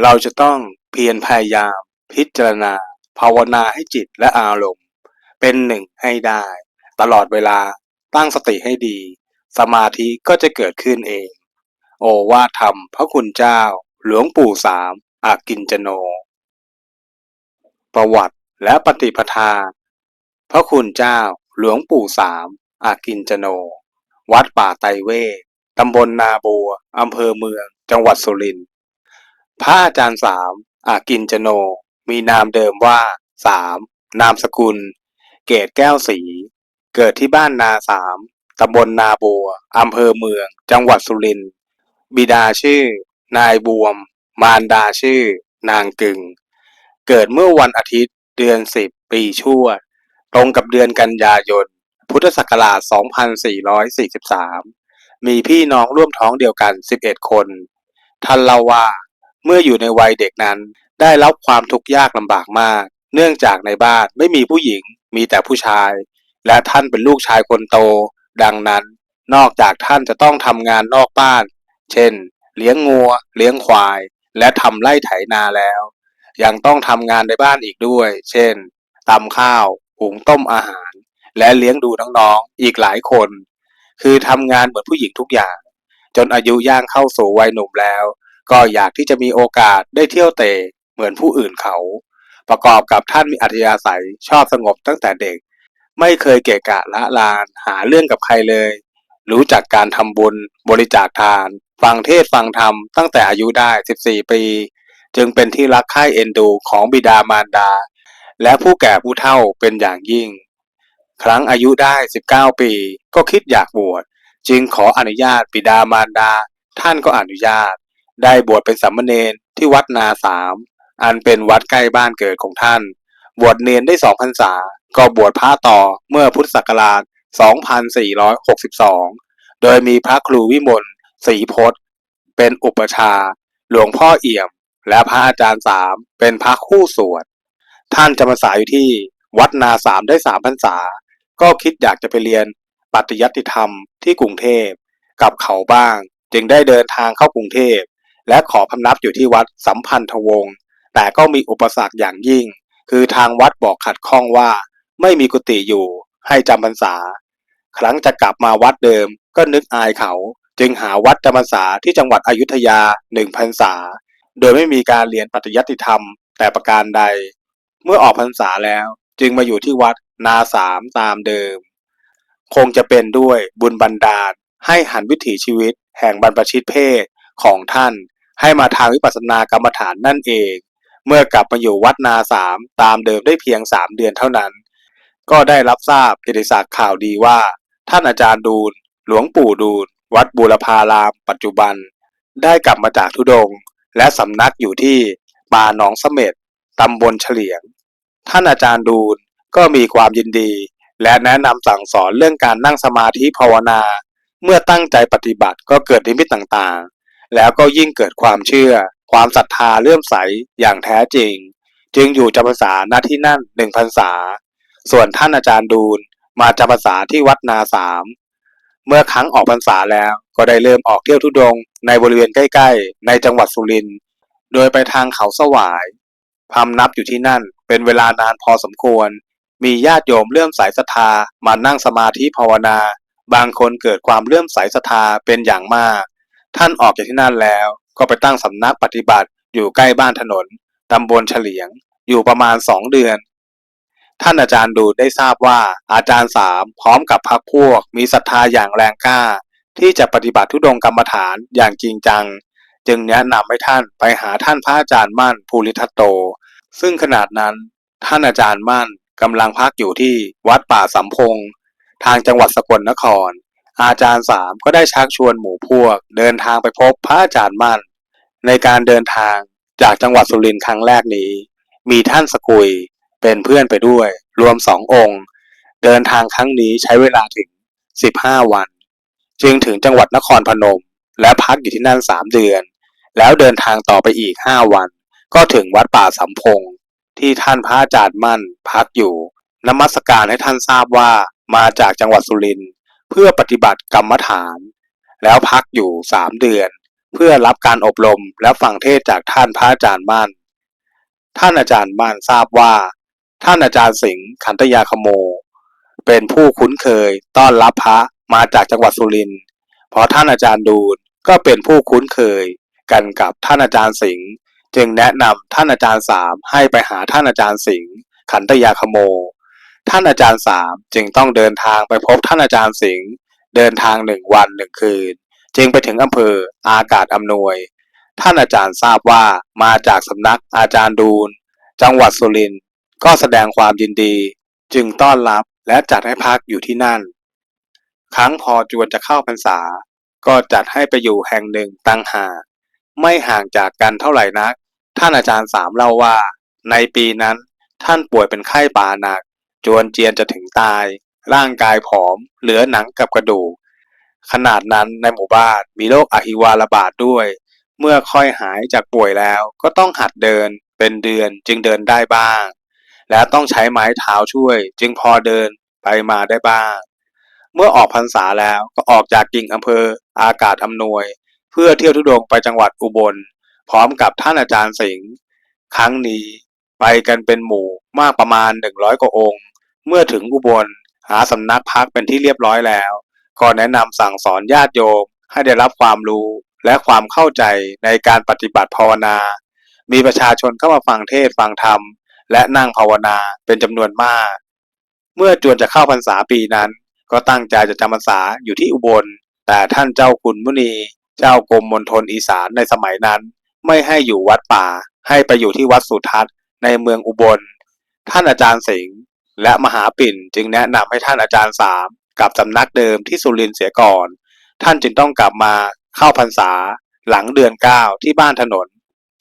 เราจะต้องเพียรพยายาม พิจารณา ภาวนาให้จิตและอารมณ์ เป็นหนึ่งให้ได้ ตลอดเวลาตั้งสติให้ดี สมาธิก็จะเกิดขึ้นเอง โอวาทธรรมพระคุณเจ้า หลวงปู่สามอากินจโน ประวัติและปฏิปทา พระคุณเจ้า หลวงปู่สามอากินจโน วัดป่าไตรเวทตำบลนาบัวอำเภอเมือง จังหวัดสุรินทร์ พระอาจารย์สามอากินจโน มีนามเดิมว่าสามนามสกุล เกตแก้วศรีเกิดที่บ้านนาสามตำบลนาบัวอำเภอเมือง จังหวัดสุรินทร์บิดาชื่อ นายบวม มารดาชื่อ นางกึง เกิดเมื่อวันอาทิตย์เดือนสิบปีชวด ตรงกับเดือนกันยายน พุทธศักราช 2443 มีพี่น้องร่วมท้องเดียวกัน 11 คนท่านเล่าว่า เมื่ออยู่ในวัยเด็กนั้น ได้รับความทุกข์ยากลำบากมาก เนื่องจากในบ้านไม่มีผู้หญิง มีแต่ผู้ชาย และท่านเป็นลูกชายคนโต ดังนั้น นอกจากท่านจะต้องทำงานนอกบ้าน เช่น เลี้ยงงัว เลี้ยงควาย และทำไร่ไถนาแล้ว ยังต้องทำงานในบ้านอีกด้วย เช่นตำข้าวหุงต้มอาหาร และเลี้ยงดูน้องๆอีกหลายคน คือทำงานเหมือนผู้หญิงทุกอย่าง จนอายุย่างเข้าสู่วัยหนุ่มแล้ว ก็อยากที่จะมีโอกาสได้เที่ยวเตะเหมือนผู้อื่นเขา ประกอบกับท่านมีอัธยาศัยชอบสงบตั้งแต่เด็ก ไม่เคยเกะกะละลานหาเรื่องกับใครเลย รู้จักการทำบุญบริจาคทาน ฟังเทศฟังธรรมตั้งแต่อายุได้ 14 ปี จึงเป็นที่รักใคร่เอ็นดูของบิดามารดา และผู้แก่ผู้เฒ่าเป็นอย่างยิ่ง ครั้งอายุได้ 19 ปี ก็คิดอยากบวชจึงขออนุญาตบิดามารดา ท่านก็อนุญาต ได้บวชเป็นสามเณรที่วัดนาสาม อันเป็นวัดใกล้บ้านเกิดของท่าน บวชเนนได้สองพรรษา ก็บวชพระต่อเมื่อพุทธศักราช 2462 โดยมีพระครูวิมลศรีพจน์ เป็นอุปชา หลวงพ่อเอี่ยม และพระอาจารย์สาม เป็นพระคู่สวด ท่านจำพรรษาอยู่ที่วัดนาสามได้สามพรรษา ก็คิดอยากจะไปเรียนปฏิยัติธรรมที่กรุงเทพกับเขาบ้าง จึงได้เดินทางเข้ากรุงเทพ และขอพำนักอยู่ที่วัดสัมพันธวงศ์แต่ก็มีอุปสรรคอย่างยิ่ง คือทางวัดบอกขัดข้องว่า ไม่มีกุฏิอยู่ให้จำพรรษา ครั้งจะกลับมาวัดเดิมก็นึกอายเขา จึงหาวัดจำพรรษาที่จังหวัดอยุธยาหนึ่งพรรษา โดยไม่มีการเรียนปฏิยัติธรรม แต่ประการใด เมื่อออกพรรษาแล้วจึงมาอยู่ที่วัดนาสามตามเดิม คงจะเป็นด้วยบุญบันดาลให้หันวิถีชีวิตแห่งบรรพชิตเพศของท่าน ให้มาทางวิปัสสนากรรมฐานนั่นเอง เมื่อกลับมาอยู่วัดนาสามตามเดิมได้เพียงสามเดือนเท่านั้น ก็ได้รับทราบกิติศักดิ์ข่าวดีว่า ท่านอาจารย์ดูล หลวงปู่ดูล วัดบูรพาราม ปัจจุบัน ได้กลับมาจากทุดง และสำนักอยู่ที่ป่าหนองเสม็ดตำบลเฉลียง ท่านอาจารย์ดูลก็มีความยินดี และแนะนำสั่งสอนเรื่องการนั่งสมาธิภาวนา เมื่อตั้งใจปฏิบัติก็เกิดนิมิตต่าง แล้วก็ยิ่งเกิดความเชื่อ ความศรัทธาเลื่อมใสอย่างแท้จริง จึงอยู่จำพรรษาณที่นั่นหนึ่งพรรษา ส่วนท่านอาจารย์ดูลมาจำพรรษาที่วัดนาสามเมื่อครั้งออกพรรษาแล้วก็ได้เริ่มออกเที่ยวทุดงในบริเวณใกล้ ๆ ในจังหวัดสุรินทร์โดยไปทางเขาสวายพำนับอยู่ที่นั่นเป็นเวลานานพอสมควร มีญาติโยมเลื่อมใสศรัทธามานั่งสมาธิภาวนา บางคนเกิดความเลื่อมใสศรัทธาเป็นอย่างมาก ท่านออกจากที่นั่นแล้วก็ไปตั้งสำนักปฏิบัติอยู่ใกล้บ้านถนนตำบลเฉลียง อยู่ประมาณสองเดือน ท่านอาจารย์ดูได้ทราบว่าอาจารย์สามพร้อมกับพรรคพวกมีศรัทธาอย่างแรงกล้า ที่จะปฏิบัติทุดงกรรมฐานอย่างจริงจัง จึงแนะนำให้ท่านไปหาท่านพระอาจารย์มั่นภูริทัตโต ซึ่งขนาดนั้นท่านอาจารย์มั่นกำลังพักอยู่ที่วัดป่าสัมพงทางจังหวัดสกลนคร อาจารย์สามก็ได้ชักชวนหมู่พวก เดินทางไปพบพระอาจารย์มั่น ในการเดินทางจากจังหวัดสุรินทร์ครั้งแรกนี้ มีท่านสกุยเป็นเพื่อนไปด้วย รวมสององค์ เดินทางครั้งนี้ใช้เวลาถึง 15 วัน จึงถึงจังหวัดนครพนม และพักอยู่ที่นั่นสามเดือน แล้วเดินทางต่อไปอีก5วัน ก็ถึงวัดป่าสัมพงที่ท่านพระอาจารย์มั่นพักอยู่นมัสการให้ท่านทราบว่ามาจากจังหวัดสุรินทร์ เพื่อปฏิบัติกรรมฐาน แล้วพักอยู่สามเดือน เพื่อรับการอบรมและฟังเทศจากท่านพระอาจารย์มั่น ท่านอาจารย์มั่นทราบว่า ท่านอาจารย์สิงห์ขันตยาคโม เป็นผู้คุ้นเคยต้อนรับพระมาจากจังหวัดสุรินทร์เพราะท่านอาจารย์ดูลก็เป็นผู้คุ้นเคยกันกับท่านอาจารย์สิงห์จึงแนะนำท่านอาจารย์สามให้ไปหาท่านอาจารย์สิงห์ขันตยาคโม ท่านอาจารย์สามจึงต้องเดินทางไปพบท่านอาจารย์สิงห์เดินทางหนึ่งวันหนึ่งคืน จึงไปถึงอำเภออากาศอำนวย ท่านอาจารย์ทราบว่ามาจากสำนักอาจารย์ดูลจังหวัดสุรินทร์ก็แสดงความยินดี จึงต้อนรับและจัดให้พักอยู่ที่นั่น ครั้งพอจวนจะเข้าพรรษา ก็จัดให้ไปอยู่แห่งหนึ่งตั้งหาไม่ห่างจากกันเท่าไหร่นัก ท่านอาจารย์สามเล่าว่า ในปีนั้นท่านป่วยเป็นไข้ป่าหนัก จวนเจียนจะถึงตาย ร่างกายผอม เหลือหนังกับกระดูก ขนาดนั้นในหมู่บ้านมีโรคอหิวาระบาดด้วย เมื่อค่อยหายจากป่วยแล้วก็ต้องหัดเดิน เป็นเดือนจึงเดินได้บ้าง และต้องใช้ไม้เท้าช่วย จึงพอเดินไปมาได้บ้าง เมื่อออกพรรษาแล้วก็ออกจากกิ่งอำเภออากาศอำนวย เพื่อเที่ยวทุดงไปจังหวัดอุบล พร้อมกับท่านอาจารย์สิงห์ครั้งนี้ไปกันเป็นหมู่มากประมาณหนึ่งร้อยกว่าองค์ เมื่อถึงอุบลหาสำนักพักเป็นที่เรียบร้อยแล้ว ก็แนะนำสั่งสอนญาติโยมให้ได้รับความรู้และความเข้าใจในการปฏิบัติภาวนา มีประชาชนเข้ามาฟังเทศฟังธรรม และนั่งภาวนาเป็นจำนวนมาก เมื่อจวนจะเข้าพรรษาปีนั้น ก็ตั้งใจจะจำพรรษาอยู่ที่อุบล แต่ท่านเจ้าคุณมุนี เจ้ากรมมณฑลอีสานในสมัยนั้น ไม่ให้อยู่วัดป่าให้ไปอยู่ที่วัดสุทัศน์ในเมืองอุบล ท่านอาจารย์สิงห์ และมหาปิ่นจึงแนะนำให้ท่านอาจารย์สามกลับสำนักเดิมที่สุรินทร์เสียก่อน ท่านจึงต้องกลับมาเข้าพรรษาหลังเดือนเก้าที่บ้านถนน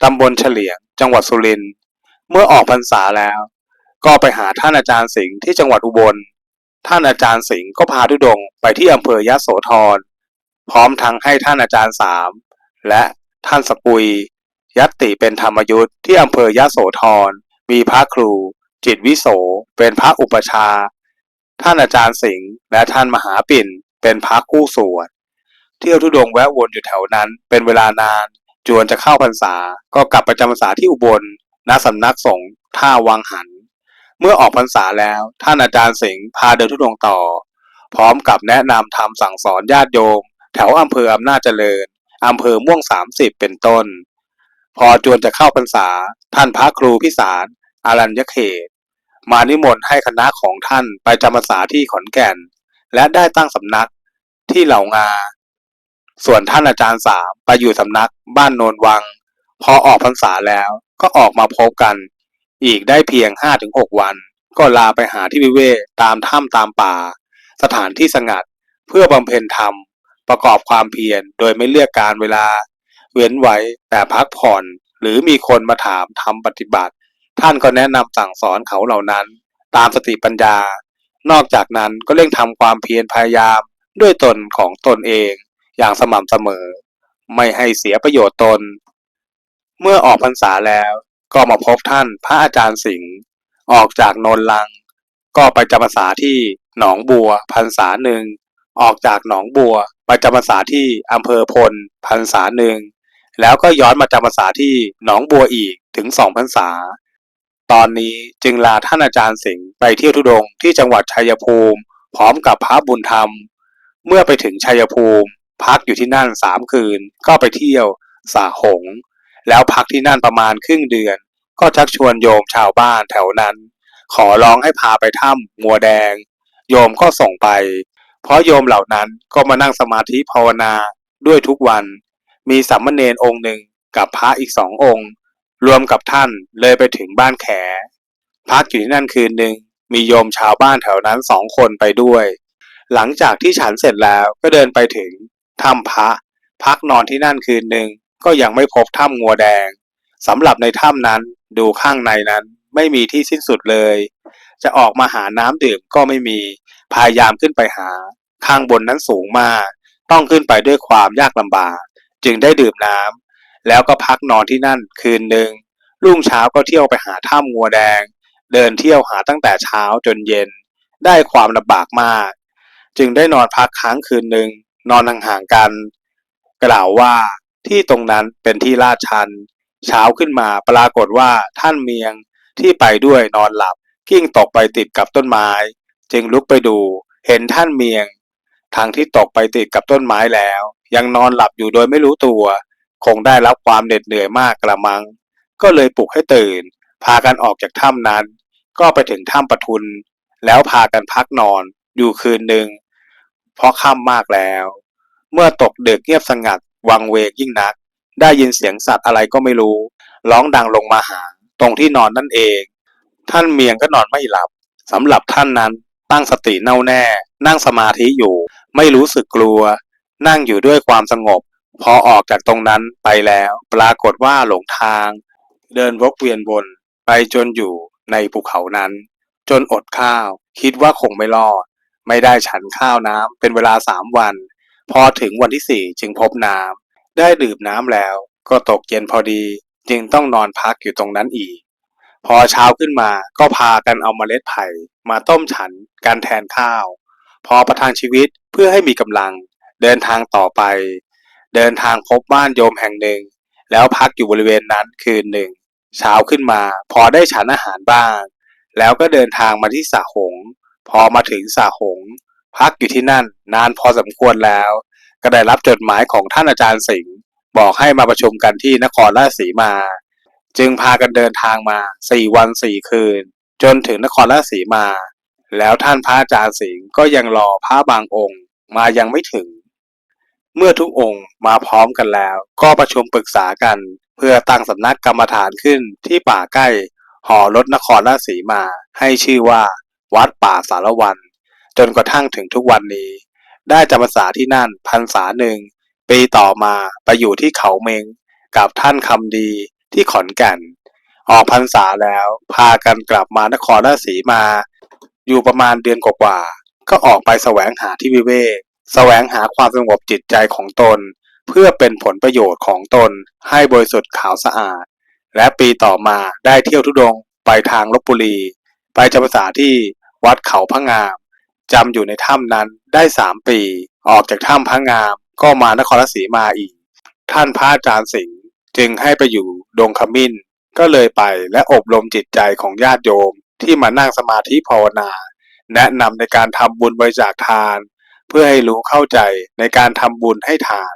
ตำบลเฉลียง จังหวัดสุรินทร์เมื่อออกพรรษาแล้ว ก็ไปหาท่านอาจารย์สิงห์ที่จังหวัดอุบล ท่านอาจารย์สิงห์ก็พาทุดงไปที่อำเภอยะโสธร พร้อมทั้งให้ท่านอาจารย์สามและท่านสกุย ยัตติเป็นธรรมยุทธที่อำเภอยะโสธรมีพระครู จิตวิโสเป็นพระอุปชา ท่านอาจารย์สิงห์และท่านมหาปิ่นเป็นพระคู่สวด เที่ยวทุดงค์แวะวนอยู่แถวนั้นเป็นเวลานาน จวนจะเข้าพรรษา ก็กลับไปจำพรรษาที่อุบลณสำนักสงฆ์ท่าวังหัน เมื่อออกพรรษาแล้ว ท่านอาจารย์สิงห์พาเดินทุดงค์ต่อ พร้อมกับแนะนำทำสั่งสอนญาติโยม แถวอำเภออำนาจเจริญอำเภอม่วงสามสิบเป็นต้น พอจวนจะเข้าพรรษา ท่านพระครูพิสาร อารัญญเขต มานิมนต์ให้คณะของท่านไปจำพรรษาที่ขอนแก่น และได้ตั้งสำนักที่เหล่างา ส่วนท่านอาจารย์สามไปอยู่สำนักบ้านโนนวัง พอออกพรรษาแล้วก็ออกมาพบกัน อีกได้เพียงห้าถึงหกวัน ก็ลาไปหาที่วิเวกตามถ้ำตามป่า สถานที่สงัดเพื่อบำเพ็ญธรรม ประกอบความเพียรโดยไม่เลือกการเวลา เว้นไว้แต่พักผ่อนหรือมีคนมาถามทำปฏิบัติ ท่านก็แนะนำสั่งสอนเขาเหล่านั้น ตามสติปัญญา นอกจากนั้นก็เร่งทำความเพียรพยายามด้วยตนของตนเองอย่างสม่ำเสมอ ไม่ให้เสียประโยชน์ตน เมื่อออกพรรษาแล้วก็มาพบท่านพระอาจารย์สิงห์ออกจากนนลัง ก็ไปจำพรรษาที่หนองบัวพรรษาหนึ่งออกจากหนองบัวไปจำพรรษาที่อำเภอพลพรรษาหนึ่งแล้วก็ย้อนมาจำพรรษาที่หนองบัวอีกถึงสองพรรษา ตอนนี้จึงลาท่านอาจารย์สิงห์ไปเที่ยวทุดงที่จังหวัดชัยภูมิ พร้อมกับพระบุญธรรม เมื่อไปถึงชัยภูมิ พักอยู่ที่นั่นสามคืน ก็ไปเที่ยวสาหง แล้วพักที่นั่นประมาณครึ่งเดือน ก็ชักชวนโยมชาวบ้านแถวนั้น ขอร้องให้พาไปถ้ำงัวแดง โยมก็ส่งไป เพราะโยมเหล่านั้นก็มานั่งสมาธิภาวนาด้วยทุกวัน มีสามมเณรองค์หนึ่งกับพระอีกสององค์ รวมกับท่านเลยไปถึงบ้านแข พักอยู่ที่นั่นคืนหนึ่งมีโยมชาวบ้านแถวนั้นสองคนไปด้วย หลังจากที่ฉันเสร็จแล้วก็เดินไปถึงถ้ำพระ พักนอนที่นั่นคืนหนึ่งก็ยังไม่พบถ้ำงัวแดงสำหรับในถ้ำนั้นดูข้างในนั้นไม่มีที่สิ้นสุดเลย จะออกมาหาน้ำดื่มก็ไม่มี พยายามขึ้นไปหา ข้างบนนั้นสูงมาก ต้องขึ้นไปด้วยความยากลำบาก จึงได้ดื่มน้ำ แล้วก็พักนอนที่นั่นคืนหนึ่งรุ่งเช้าก็เที่ยวไปหาถ้ำงัวแดง เดินเที่ยวหาตั้งแต่เช้าจนเย็น ได้ความลำบากมาก จึงได้นอนพักค้างคืนหนึ่งนอนห่างๆกัน กล่าวว่าที่ตรงนั้นเป็นที่ลาดชัน เช้าขึ้นมาปรากฏว่าท่านเมียงที่ไปด้วยนอนหลับ กิ้งตกไปติดกับต้นไม้ จึงลุกไปดูเห็นท่านเมียงทางที่ตกไปติดกับต้นไม้แล้ว ยังนอนหลับอยู่โดยไม่รู้ตัว คงได้รับความเหน็ดเหนื่อยมากกระมัง ก็เลยปลุกให้ตื่น พากันออกจากถ้ำนั้น ก็ไปถึงถ้ำปะทุน แล้วพากันพักนอนอยู่คืนหนึ่งเพราะค่ำมากแล้ว เมื่อตกดึกเงียบสงัด วังเวงยิ่งนัก ได้ยินเสียงสัตว์อะไรก็ไม่รู้ ร้องดังลงมาหา ตรงที่นอนนั่นเอง ท่านเมียงก็นอนไม่หลับสำหรับท่านนั้นตั้งสติแน่วแน่ นั่งสมาธิอยู่ ไม่รู้สึกกลัว นั่งอยู่ด้วยความสงบ พอออกจากตรงนั้นไปแล้ว ปรากฏว่าหลงทาง เดินวกเวียนวนไปจนอยู่ในภูเขานั้น จนอดข้าว คิดว่าคงไม่รอด ไม่ได้ฉันข้าวน้ำเป็นเวลาสามวัน พอถึงวันที่สี่จึงพบน้ำได้ดื่มน้ำแล้ว ก็ตกเย็นพอดีจึงต้องนอนพักอยู่ตรงนั้นอีก พอเช้าขึ้นมาก็พากันเอาเมล็ดไผ่มาต้มฉันกันแทนข้าว พอประทังชีวิตเพื่อให้มีกำลัง เดินทางต่อไป เดินทางพบบ้านโยมแห่งหนึ่ง แล้วพักอยู่บริเวณนั้นคืนหนึ่ง เช้าขึ้นมาพอได้ฉันอาหารบ้าง แล้วก็เดินทางมาที่สระหง พอมาถึงสระหง พักอยู่ที่นั่นนานพอสมควรแล้ว ก็ได้รับจดหมายของท่านอาจารย์สิงห์บอกให้มาประชุมกันที่นครราชสีมา จึงพากันเดินทางมาสี่วันสี่คืน จนถึงนครราชสีมา แล้วท่านพระอาจารย์สิงห์ก็ยังรอพระบางองค์ มายังไม่ถึง เมื่อทุกองค์มาพร้อมกันแล้ว ก็ประชุมปรึกษากัน เพื่อตั้งสำนักกรรมฐานขึ้นที่ป่าใกล้ หอรถนครราชสีมา ให้ชื่อว่า วัดป่าสารวัน จนกระทั่งถึงทุกวันนี้ ได้จำพรรษาที่นั่นพรรษาหนึ่ง ปีต่อมาไปอยู่ที่เขาเมง กับท่านคำดีที่ขอนแก่น ออกพรรษาแล้ว พากันกลับมานครราชสีมา อยู่ประมาณเดือนกว่าๆก็ออกไปแสวงหาที่วิเวก แสวงหาความสงบจิตใจของตน เพื่อเป็นผลประโยชน์ของตนให้บริสุทธิ์ขาวสะอาด และปีต่อมาได้เที่ยวทุดงไปทางลบบุรี ไปจำพรรษาที่วัดเขาพระงามจำอยู่ในถ้ำนั้นได้สามปี ออกจากถ้ำพระงามก็มานครศรีมาอีก ท่านพระอาจารย์สิงห์จึงให้ไปอยู่ดงขมิ้น ก็เลยไปและอบรมจิตใจของญาติโยมที่มานั่งสมาธิภาวนา แนะนำในการทำบุญบริจาคทาน เพื่อให้รู้เข้าใจในการทำบุญให้ทาน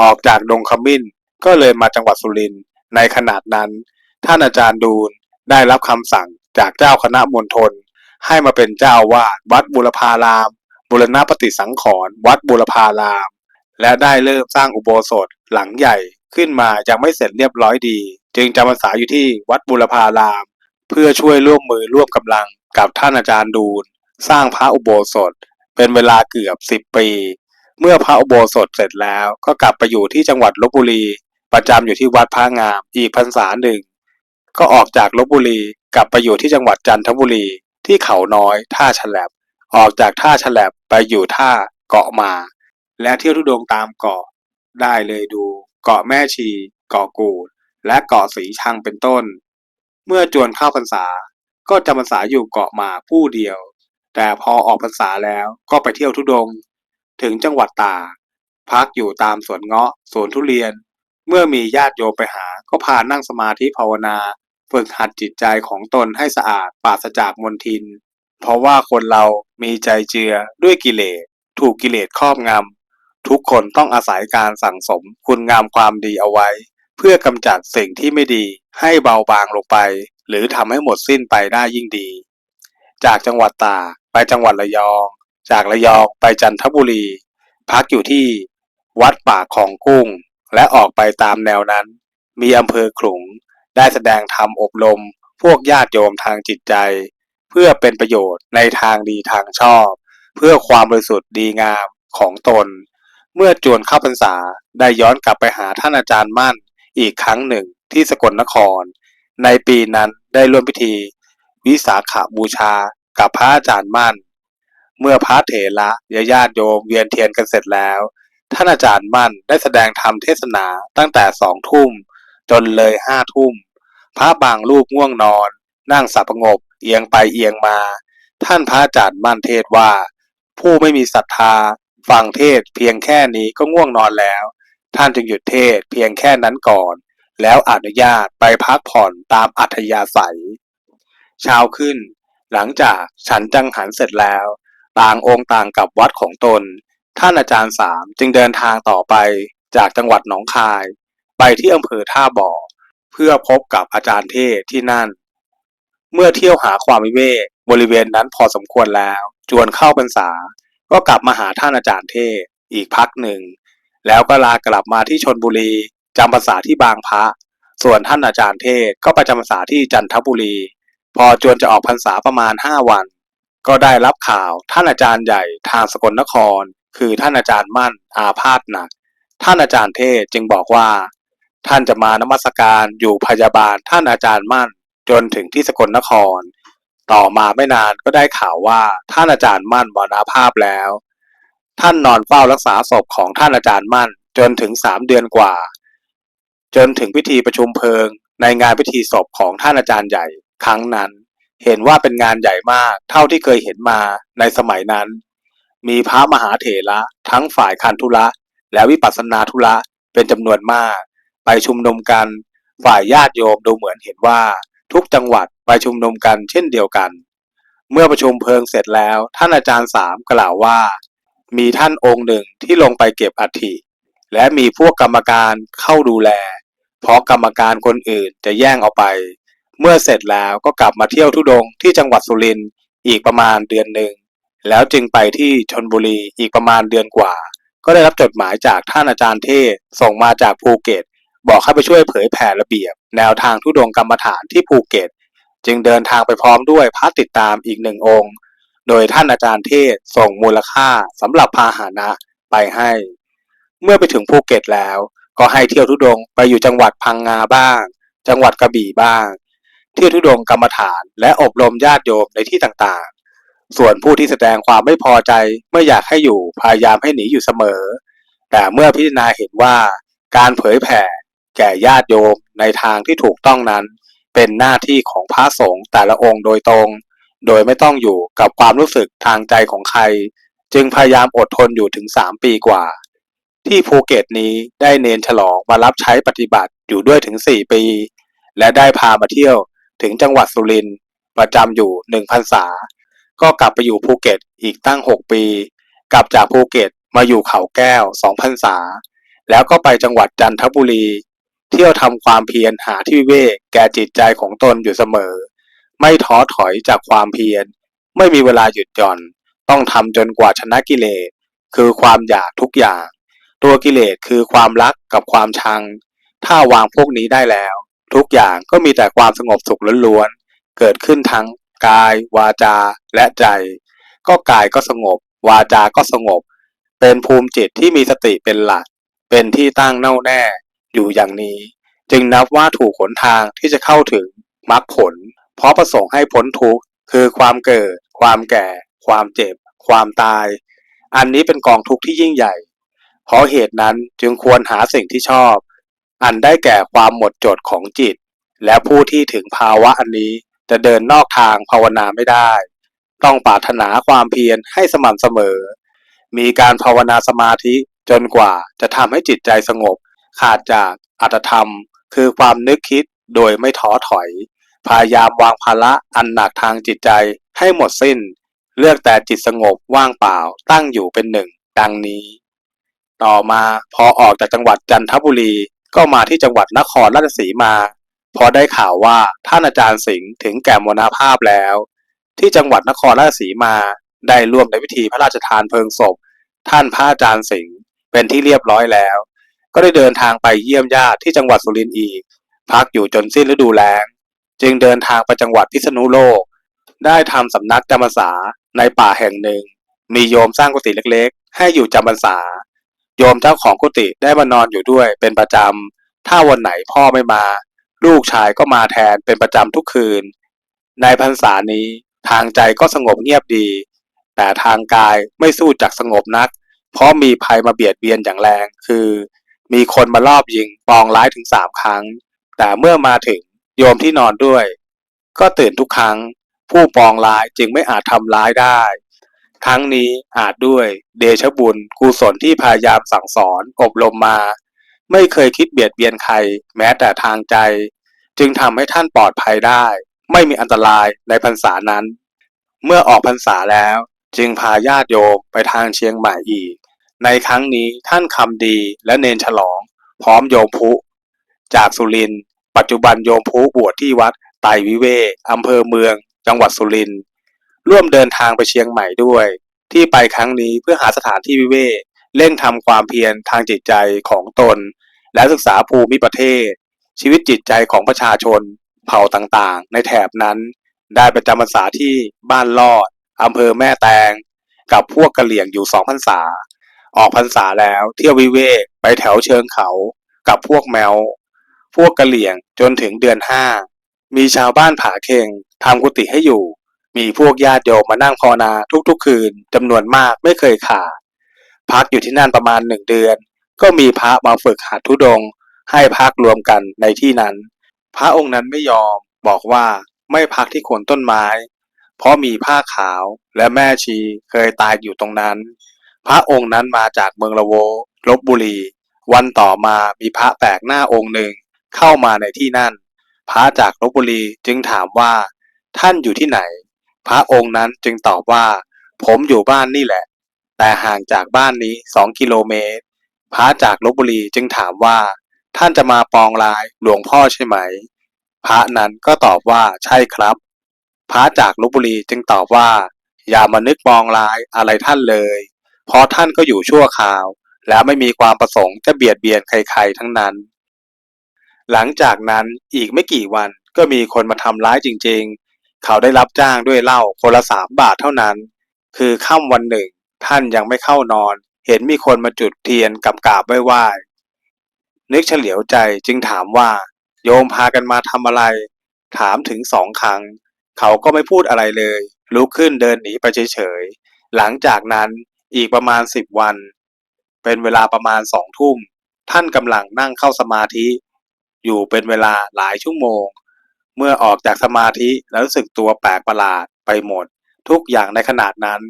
ออกจากดงขมิ้นก็เลยมาจังหวัดสุรินทร์ในขนาดนั้น ท่านอาจารย์ดูลได้รับคำสั่งจากเจ้าคณะมณฑลให้มาเป็นเจ้าอาวาดวัดบุรพาราม บุรณปฏิสังขรณ์วัดบุรพาราม และได้เริ่มสร้างอุโบสถหลังใหญ่ขึ้นมายังไม่เสร็จเรียบร้อยดี จึงจำพรรษาอยู่ที่วัดบุรพาราม เพื่อช่วยร่วมมือร่วมกำลังกับท่านอาจารย์ดูลสร้างพระอุโบสถ เป็นเวลาเกือบสิบปี เมื่อพระอุโบสถเสร็จแล้วก็กลับไปอยู่ที่จังหวัดลบบุรี ประจำอยู่ที่วัดพระงามอีกพรรษาหนึ่ง ก็ออกจากลบบุรีกลับไปอยู่ที่จังหวัดจันทบุรีที่เขาน้อย ท่าฉลับ ออกจากท่าฉลับไปอยู่ท่าเกาะมา และเที่ยวทุดงตามเกาะ ได้เลยดู เกาะแม่ชี เกาะกูด และเกาะสีชังเป็นต้น เมื่อจวนเข้าพรรษาก็จำพรรษาอยู่เกาะมาผู้เดียว แต่พอออกพรรษาแล้วก็ไปเที่ยวทุดง ถึงจังหวัดตากพักอยู่ตามสวนเงาะสวนทุเรียน เมื่อมีญาติโยมไปหา ก็พานั่งสมาธิภาวนา ฝึกหัดจิตใจของตนให้สะอาดปราศจากมลทิน เพราะว่าคนเรามีใจเจือด้วยกิเลส ถูกกิเลสครอบงำ ทุกคนต้องอาศัยการสั่งสมคุณงามความดีเอาไว้ เพื่อกำจัดสิ่งที่ไม่ดีให้เบาบางลงไป หรือทำให้หมดสิ้นไปได้ยิ่งดี จากจังหวัดตากไปจังหวัดระยอง จากระยองไปจันทบุรี พักอยู่ที่วัดป่าของกุ้ง และออกไปตามแนวนั้น มีอำเภอขลุง ได้แสดงธรรมอบรม พวกญาติโยมทางจิตใจ เพื่อเป็นประโยชน์ในทางดีทางชอบ เพื่อความบริสุทธิ์ดีงามของตน เมื่อจวนเข้าพรรษาได้ย้อนกลับไปหาท่านอาจารย์มั่นอีกครั้งหนึ่งที่สกลนคร ในปีนั้นได้ร่วมพิธี วิสาขบูชากับพระอาจารย์มั่น เมื่อพระเถระญาติโยมเวียนเทียนกันเสร็จแล้ว ท่านอาจารย์มั่นได้แสดงธรรมเทศนาตั้งแต่สองทุ่ม จนเลยห้าทุ่ม พระบางรูปง่วงนอน นั่งสับงบเอียงไปเอียงมา ท่านพระอาจารย์มั่นเทศว่า ผู้ไม่มีศรัทธาฟังเทศเพียงแค่นี้ก็ง่วงนอนแล้ว ท่านจึงหยุดเทศเพียงแค่นั้นก่อน แล้วอนุญาตไปพักผ่อนตามอัธยาศัย เช้าขึ้น หลังจากฉันจังหันเสร็จแล้ว ต่างองค์ต่างกับวัดของตน ท่านอาจารย์สามจึงเดินทางต่อไปจากจังหวัดหนองคาย ไปที่อำเภอท่าบ่อ เพื่อพบกับอาจารย์เทศที่นั่น เมื่อเที่ยวหาความวิเวกบริเวณนั้นพอสมควรแล้ว จวนเข้าพรรษา ก็กลับมาหาท่านอาจารย์เทศอีกพักหนึ่ง แล้วก็ลากลับมาที่ชนบุรีจำพรรษาที่บางพระ ส่วนท่านอาจารย์เทศก็ไปจำพรรษาที่จันทบุรี พอจวนจะออกพรรษาประมาณห้าวัน ก็ได้รับข่าวท่านอาจารย์ใหญ่ทางสกลนคร คือท่านอาจารย์มั่นอาพาธหนัก ท่านอาจารย์เทศจึงบอกว่า ท่านจะมานมัสการอยู่พยาบาลท่านอาจารย์มั่นจนถึงที่สกลนคร ต่อมาไม่นานก็ได้ข่าวว่าท่านอาจารย์มั่นมรณภาพแล้ว ท่านนอนเฝ้ารักษาศพของท่านอาจารย์มั่นจนถึงสามเดือนกว่า จนถึงพิธีประชุมเพลิง ในงานพิธีศพของท่านอาจารย์ใหญ่ ครั้งนั้น เห็นว่าเป็นงานใหญ่มากเท่าที่เคยเห็นมาในสมัยนั้น มีพระมหาเถระทั้งฝ่ายคันธุระ และวิปัสสนาธุระเป็นจำนวนมาก ไปชุมนุมกัน ฝ่ายญาติโยมดูเหมือนเห็นว่า ทุกจังหวัดไปชุมนุมกันเช่นเดียวกัน เมื่อประชุมเพลิงเสร็จแล้ว ท่านอาจารย์สามกล่าวว่า มีท่านองค์หนึ่งที่ลงไปเก็บอัฐิและมีพวกกรรมการเข้าดูแล เพราะกรรมการคนอื่นจะแย่งเอาไป เมื่อเสร็จแล้วก็กลับมาเที่ยวทุดงที่จังหวัดสุรินทร์อีกประมาณเดือนหนึ่ง แล้วจึงไปที่ชนบุรีอีกประมาณเดือนกว่า ก็ได้รับจดหมายจากท่านอาจารย์เทศส่งมาจากภูเก็ต บอกให้ไปช่วยเผยแผ่ระเบียบ แนวทางทุดงกรรมฐานที่ภูเก็ต จึงเดินทางไปพร้อมด้วยพระติดตามอีกหนึ่งองค์ โดยท่านอาจารย์เทศส่งมูลค่าสำหรับพาหนะไปให้ เมื่อไปถึงภูเก็ตแล้ว ก็ให้เที่ยวทุดงไปอยู่จังหวัดพังงาบ้าง จังหวัดกระบี่บ้าง ที่ยวทุดงกรรมฐานและอบรมญาติโยมในที่ต่างๆ ส่วนผู้ที่แสดงความไม่พอใจไม่อยากให้อยู่พยายามให้หนีอยู่เสมอ แต่เมื่อพิจารณาเห็นว่าการเผยแผ่แก่ญาติโยมในทางที่ถูกต้องนั้น เป็นหน้าที่ของพระสงฆ์แต่ละองค์โดยตรง โดยไม่ต้องอยู่กับความรู้สึกทางใจของใคร จึงพยายามอดทนอยู่ถึงสามปีกว่า ที่ภูเก็ตนี้ได้เนนฉลองมารับใช้ปฏิบัติอยู่ด้วยถึงสี่ปี และได้พามาเที่ยว ถึงจังหวัดสุรินทร์ประจำอยู่หนึ่งพรรษา ก็กลับไปอยู่ภูเก็ตอีกตั้งหกปี กลับจากภูเก็ตมาอยู่เขาแก้วสองพรรษา แล้วก็ไปจังหวัดจันทบุรี เที่ยวทำความเพียรหาที่วิเวกแก่จิตใจของตนอยู่เสมอ ไม่ท้อถอยจากความเพียร ไม่มีเวลาหยุดหย่อน ต้องทำจนกว่าชนะกิเลส คือความอยากทุกอย่าง ตัวกิเลสคือความรักกับความชัง ถ้าวางพวกนี้ได้แล้ว ทุกอย่างก็มีแต่ความสงบสุขล้วนๆ เกิดขึ้นทั้งกาย วาจาและใจ ก็กายก็สงบ วาจา ก็สงบ เป็นภูมิจิตที่มีสติเป็นหลัก เป็นที่ตั้งแน่วแน่อยู่อย่างนี้ จึงนับว่าถูกหนทางที่จะเข้าถึงมรรคผล เพราะประสงค์ให้พ้นทุกข์คือความเกิด ความแก่ ความเจ็บ ความตาย อันนี้เป็นกองทุกข์ที่ยิ่งใหญ่ เพราะเหตุนั้นจึงควรหาสิ่งที่ชอบ อันได้แก่ความหมดจดของจิต และผู้ที่ถึงภาวะอันนี้จะเดินนอกทางภาวนาไม่ได้ ต้องปรารถนาความเพียรให้สม่ำเสมอ มีการภาวนาสมาธิจนกว่าจะทำให้จิตใจสงบ ขาดจากอัตธรรม คือความนึกคิดโดยไม่ท้อถอย พยายามวางภาระอันหนักทางจิตใจให้หมดสิ้น เลือกแต่จิตสงบว่างเปล่าตั้งอยู่เป็นหนึ่ง ดังนี้ ต่อมาพอออกจากจังหวัดจันทบุรี ก็มาที่จังหวัดนครราชสีมาพอได้ข่าวว่าท่านอาจารย์สิงห์ถึงแก่มรณภาพแล้ว ที่จังหวัดนครราชสีมาได้ร่วมในพิธีพระราชทานเพลิงศพ ท่านพระอาจารย์สิงห์เป็นที่เรียบร้อยแล้ว ก็ได้เดินทางไปเยี่ยมญาติที่จังหวัดสุรินทร์อีก พักอยู่จนสิ้นฤดูแล้ง จึงเดินทางไปจังหวัดพิษณุโลก ได้ทำสำนักจำพรรษาในป่าแห่งหนึ่ง มีโยมสร้างกุฏิเล็กๆ ให้อยู่จำพรรษา โยมเจ้าของกุฏิได้มานอนอยู่ด้วยเป็นประจำ ถ้าวันไหนพ่อไม่มา ลูกชายก็มาแทนเป็นประจำทุกคืน ในพรรษานี้ทางใจก็สงบเงียบดี แต่ทางกายไม่สู้จักสงบนัก เพราะมีภัยมาเบียดเบียนอย่างแรง คือ มีคนมาลอบยิงปองร้ายถึงสามครั้ง แต่เมื่อมาถึงโยมที่นอนด้วย ก็ตื่นทุกครั้ง ผู้ปองร้ายจึงไม่อาจทำร้ายได้ ทั้งนี้อาจด้วยเดชบุญกุศลที่พยายามสั่งสอนอบรมมา ไม่เคยคิดเบียดเบียนใคร แม้แต่ทางใจ จึงทำให้ท่านปลอดภัยได้ ไม่มีอันตรายในพรรษานั้น เมื่อออกพรรษาแล้วจึงพาญาติโยมไปทางเชียงใหม่อีก ในครั้งนี้ท่านคำดีและเนนฉลอง พร้อมโยมพุ จากสุรินทร์ปัจจุบันโยมพุบวชที่วัดไตวิเวกอำเภอเมือง จังหวัดสุรินทร์ ร่วมเดินทางไปเชียงใหม่ด้วย ที่ไปครั้งนี้เพื่อหาสถานที่วิเวกเร่งทำความเพียรทางจิตใจของตน และศึกษาภูมิประเทศ ชีวิตจิตใจของประชาชน เผ่าต่างๆ ในแถบนั้น ได้ประจำพรรษาที่บ้านลอดอำเภอแม่แตง กับพวกกะเหลี่ยงอยู่สองพรรษา ออกพรรษาแล้วเที่ยววิเวกไปแถวเชิงเขา กับพวกแมว พวกกะเหลี่ยงจนถึงเดือนห้ามีชาวบ้านผาเข่งทำกุฏิให้อยู่ มีพวกญาติโยมมานั่งภาวนาทุกๆ คืนจำนวนมากไม่เคยขาด พักอยู่ที่นั่นประมาณหนึ่งเดือน ก็มีพระมาฝึกหัดทุดง ให้พักรวมกันในที่นั้น พระองค์นั้นไม่ยอมบอกว่าไม่พักที่โคนต้นไม้ เพราะมีผ้าขาวและแม่ชีเคยตายอยู่ตรงนั้น พระองค์นั้นมาจากเมืองละโวลบบุรี วันต่อมามีพระแปลกหน้าองค์หนึ่งเข้ามาในที่นั่น พระจากลบบุรีจึงถามว่า ท่านอยู่ที่ไหน พระองค์นั้นจึงตอบว่า ผมอยู่บ้านนี่แหละ แต่ห่างจากบ้านนี้สองกิโลเมตร พระจากลบบุรีจึงถามว่า ท่านจะมาปองร้ายหลวงพ่อใช่ไหม พระนั้นก็ตอบว่าใช่ครับ พระจากลบบุรีจึงตอบว่า อย่ามานึกปองร้ายอะไรท่านเลย เพราะท่านก็อยู่ชั่วคราว และไม่มีความประสงค์จะเบียดเบียนใครๆทั้งนั้น หลังจากนั้นอีกไม่กี่วันก็มีคนมาทำร้ายจริง ๆ เขาได้รับจ้างด้วยเหล้าคนละสามบาทเท่านั้น คือค่ำวันหนึ่ง ท่านยังไม่เข้านอน เห็นมีคนมาจุดเทียนกับกาบไหว้ไหว้นึกเฉลียวใจจึงถามว่า โยมพากันมาทำอะไร ถามถึงสองครั้ง เขาก็ไม่พูดอะไรเลย ลุกขึ้นเดินหนีไปเฉยๆ หลังจากนั้นอีกประมาณสิบวัน เป็นเวลาประมาณสองทุ่ม ท่านกำลังนั่งเข้าสมาธิ อยู่เป็นเวลาหลายชั่วโมง เมื่อออกจากสมาธิแล้วรู้สึกตัวแปลกประหลาดไปหมด ทุกอย่างในขนาดนั้น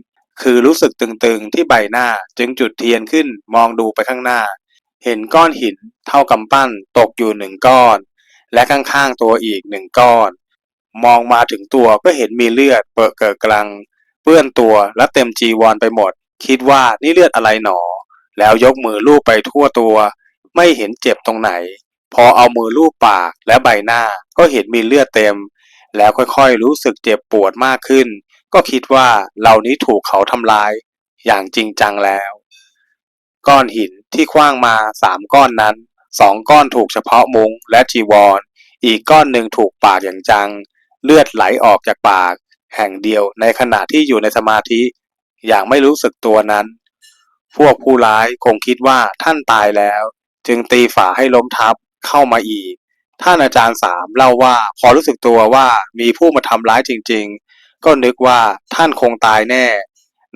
คือรู้สึกตึงๆที่ใบหน้าจึงจุดเทียนขึ้นมองดูไปข้างหน้า เห็นก้อนหินเท่ากำปั้นตกอยู่หนึ่งก้อน และข้างๆตัวอีกหนึ่งก้อน มองมาถึงตัวก็เห็นมีเลือดเปรอะเกิดกลัง เปื้อนตัวและเต็มจีวรไปหมด คิดว่านี่เลือดอะไรหนอ แล้วยกมือลูบไปทั่วตัว ไม่เห็นเจ็บตรงไหน พอเอามือลูบปากและใบหน้าก็เห็นมีเลือดเต็ม แล้วค่อยๆรู้สึกเจ็บปวดมากขึ้น ก็คิดว่าเรานี้ถูกเขาทำร้าย อย่างจริงจังแล้ว ก้อนหินที่คว้างมาสามก้อนนั้นสองก้อนถูกเฉพาะมุงและจีวรอีกก้อนหนึ่งถูกปากอย่างจัง เลือดไหลออกจากปาก แห่งเดียวในขณะที่อยู่ในสมาธิ อย่างไม่รู้สึกตัวนั้น พวกผู้ร้ายคงคิดว่าท่านตายแล้ว จึงตีฝาให้ล้มทับ เข้ามาอีก ท่านอาจารย์สามเล่าว่าพอรู้สึกตัวว่ามีผู้มาทำร้ายจริง ๆ ก็นึกว่าท่านคงตายแน่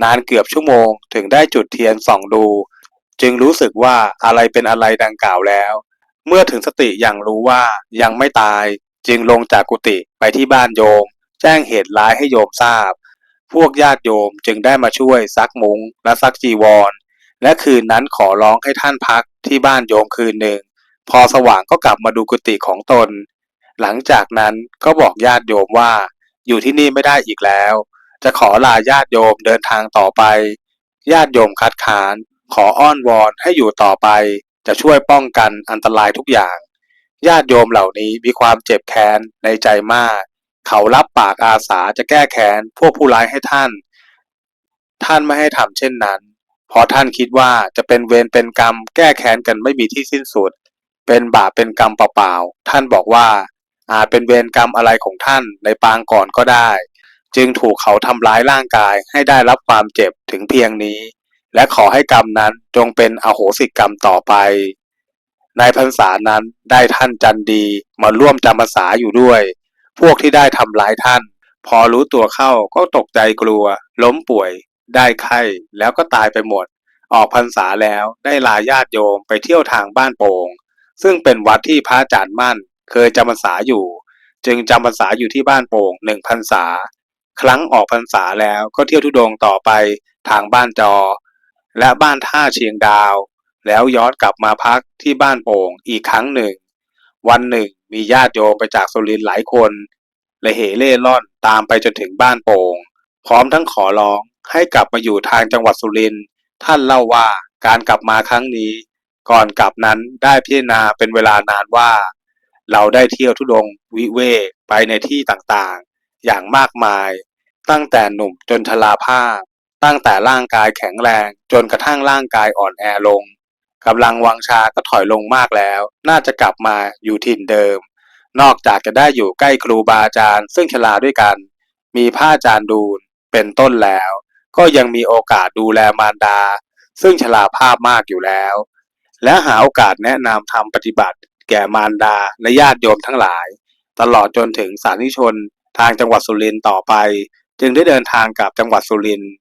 นานเกือบชั่วโมงถึงได้จุดเทียนส่องดู จึงรู้สึกว่าอะไรเป็นอะไรดังกล่าวแล้ว เมื่อถึงสติอย่างรู้ว่ายังไม่ตาย จึงลงจากกุฏิไปที่บ้านโยม แจ้งเหตุร้ายให้โยมทราบ พวกญาติโยมจึงได้มาช่วยซักมุงและซักจีวรและคืนนั้นขอร้องให้ท่านพักที่บ้านโยมคืนหนึ่ง พอสว่างก็กลับมาดูกุฏิของตน หลังจากนั้นก็บอกญาติโยมว่า อยู่ที่นี่ไม่ได้อีกแล้ว จะขอลาญาติโยมเดินทางต่อไป ญาติโยมคัดค้าน ขออ้อนวอนให้อยู่ต่อไป จะช่วยป้องกันอันตรายทุกอย่าง ญาติโยมเหล่านี้มีความเจ็บแค้นในใจมาก เขารับปากอาสาจะแก้แค้นพวกผู้ร้ายให้ท่าน ท่านไม่ให้ทำเช่นนั้นเพราะท่านคิดว่าจะเป็นเวรเป็นกรรมแก้แค้นกันไม่มีที่สิ้นสุด เป็นบาปเป็นกรรมเปล่าๆท่านบอกว่า อาจเป็นเวรกรรมอะไรของท่านในปางก่อนก็ได้ จึงถูกเขาทำร้ายร่างกายให้ได้รับความเจ็บถึงเพียงนี้ และขอให้กรรมนั้นจงเป็นอโหสิกรรมต่อไปในพรรษานั้นได้ท่านจันดีมาร่วมจำพรรษาอยู่ด้วย พวกที่ได้ทำร้ายท่าน พอรู้ตัวเข้าก็ตกใจกลัว ล้มป่วย ได้ไข้แล้วก็ตายไปหมด ออกพรรษาแล้วได้ลาญาติโยมไปเที่ยวทางบ้านโป่ง ซึ่งเป็นวัดที่พระอาจารย์มั่น เคยจำพรรษาอยู่ จึงจำพรรษาอยู่ที่บ้านโป่งหนึ่งพรรษา ครั้งออกพรรษาแล้วก็เที่ยวทุดงต่อไปทางบ้านจอ และบ้านท่าเชียงดาว แล้วย้อนกลับมาพักที่บ้านโป่งอีกครั้งหนึ่ง วันหนึ่งมีญาติโยมไปจากสุรินทร์หลายคนและเหเล่ร่อนตามไปจนถึงบ้านโป่งพร้อมทั้งขอร้องให้กลับมาอยู่ทางจังหวัดสุรินทร์ท่านเล่าว่าการกลับมาครั้งนี้ ก่อนกลับนั้นได้พิจารณาเป็นเวลานานว่า เราได้เที่ยวทุดงวิเวกไปในที่ต่างๆ อย่างมากมาย ตั้งแต่หนุ่มจนชราภาพ ตั้งแต่ร่างกายแข็งแรงจนกระทั่งร่างกายอ่อนแอลงกำลังวังชาก็ถอยลงมากแล้ว น่าจะกลับมาอยู่ถิ่นเดิม นอกจากจะได้อยู่ใกล้ครูบาอาจารย์ ซึ่งชราด้วยกัน มีพระอาจารย์ดูลเป็นต้นแล้ว ก็ยังมีโอกาสดูแลมารดา ซึ่งชราภาพมากอยู่แล้ว และหาโอกาสแนะนำทำปฏิบัติ แก่มารดาและญาติโยมทั้งหลาย ตลอดจนถึงสาธุชนทางจังหวัดสุรินทร์ต่อไป จึงได้เดินทางกลับจังหวัดสุรินทร์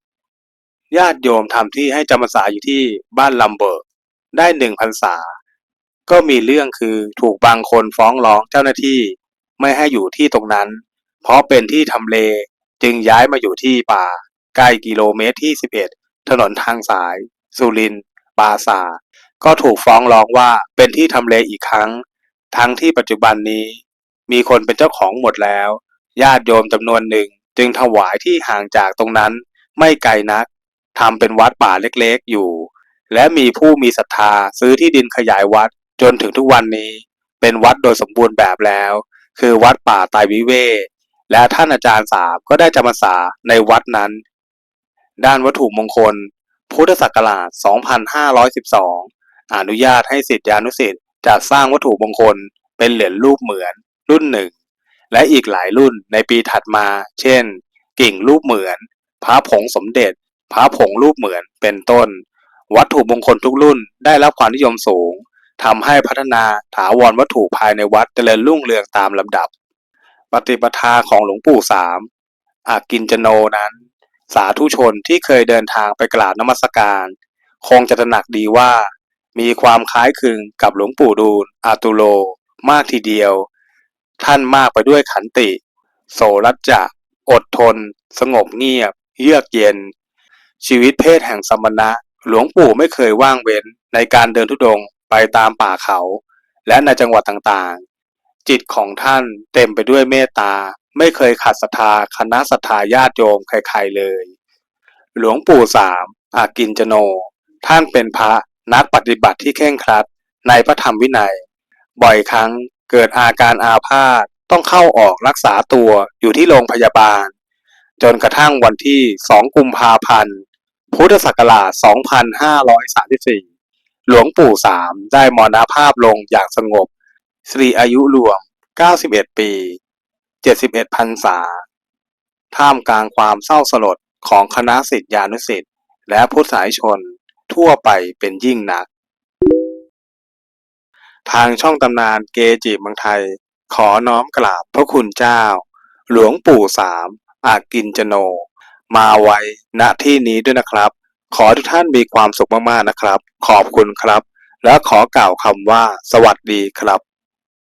ญาติโยมทำที่ให้จำพรรษาอยู่ที่บ้านลำเบิกได้หนึ่งพรรษา ก็มีเรื่องคือถูกบางคนฟ้องร้องเจ้าหน้าที่ไม่ให้อยู่ที่ตรงนั้น เพราะเป็นที่ทำเลจึงย้ายมาอยู่ที่ป่าใกล้กิโลเมตรที่ 11 ถนนทางสาย สุรินทร์ปราสาท ก็ถูกฟ้องร้องว่าเป็นที่ทำเลอีกครั้ง ทั้งที่ปัจจุบันนี้ มีคนเป็นเจ้าของหมดแล้ว ญาติโยมจำนวนหนึ่งจึงถวายที่ห่างจากตรงนั้นไม่ไกลนักทำเป็นวัดป่าเล็กๆอยู่ และมีผู้มีศรัทธาซื้อที่ดินขยายวัดจนถึงทุกวันนี้ เป็นวัดโดยสมบูรณ์แบบแล้ว คือวัดป่าไตรวิเวศและท่านอาจารย์สามก็ได้จำพรรษาในวัดนั้น ด้านวัตถุมงคล พุทธศักราช 2512 อนุญาตให้สิทธิานุสิทธิ์จัดสร้างวัตถุมงคล เป็นเหรียญรูปเหมือนรุ่นหนึ่ง และอีกหลายรุ่นในปีถัดมา เช่น กิ่งรูปเหมือนพระผงสมเด็จพระผงรูปเหมือนเป็นต้น วัตถุมงคลทุกรุ่นได้รับความนิยมสูงทำให้พัฒนาถาวรวัตถุภายในวัดเจริญรุ่งเรืองตามลำดับ ปฏิปทาของหลวงปู่สามอากินจโนนั้น สาธุชนที่เคยเดินทางไปกราบนมัสการ คงจะตระหนักดีว่า มีความคล้ายคลึงกับหลวงปู่ดูลอาตุโล มากทีเดียว ท่านมากไปด้วยขันติ โสรัจจะ อดทน สงบเงียบ เยือกเย็น ชีวิตเพศแห่งสมณะ หลวงปู่ไม่เคยว่างเว้นในการเดินทุดงไปตามป่าเขา และในจังหวัดต่างๆ จิตของท่านเต็มไปด้วยเมตตา ไม่เคยขัดศรัทธาคณะศรัทธาญาติโยมใครๆเลย หลวงปู่สามอากินจโน ท่านเป็นพระ นักปฏิบัติที่เคร่งครัดในพระธรรมวินัย บ่อยครั้งเกิดอาการอาพาธต้องเข้าออกรักษาตัวอยู่ที่โรงพยาบาล จนกระทั่งวันที่ 2 กุมภาพันธ์ พุทธศักราช 2534 หลวงปู่สามได้มรณภาพลงอย่างสงบสรีอายุรวม 91 ปี 71พรรษา ท่ามกลางความเศร้าสลดของคณะศิษยานุศิษย์และพุทธศาสนิกชน ทั่วไปเป็นยิ่งนัก ทางช่องตำนานเกจิเมืองไทย ขอน้อมกราบพระคุณเจ้า หลวงปู่สามอากินจโน มาไว้ณที่นี้ด้วยนะครับ ขอทุกท่านมีความสุขมากๆนะครับ ขอบคุณครับ และขอกล่าวคำว่า สวัสดีครับ